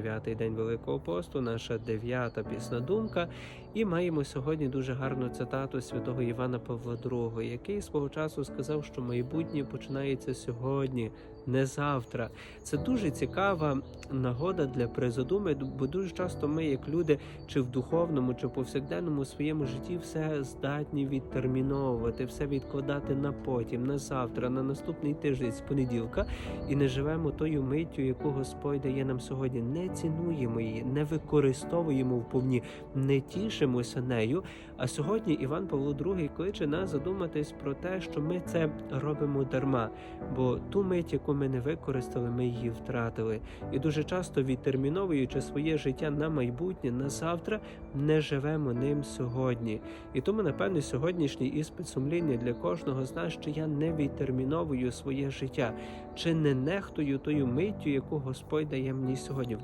Дев'ятий день Великого посту, наша дев'ята пісна думка. І маємо сьогодні дуже гарну цитату святого Івана Павла II, який свого часу сказав, що майбутнє починається сьогодні, не завтра. Це дуже цікава нагода для призадуми, бо дуже часто ми, як люди, чи в духовному, чи в повсякденному своєму житті, все здатні відтерміновувати, все відкладати на потім, на завтра, на наступний тиждень з понеділка, і не живемо тою миттю, яку Господь дає нам сьогодні. Не цінуємо її, не використовуємо вповні, не тішимося нею. А сьогодні Іван Павло II кличе нас задуматись про те, що ми це робимо дарма, бо ту мить, яку ми не використали, ми її втратили. І дуже часто відтерміновуючи своє життя на майбутнє, на завтра, не живемо ним сьогодні. І тому, напевно, сьогоднішній іспит сумління для кожного з нас, що я не відтерміновую своє життя, чи не нехтую тою миттю, яку Господь дає мені сьогодні.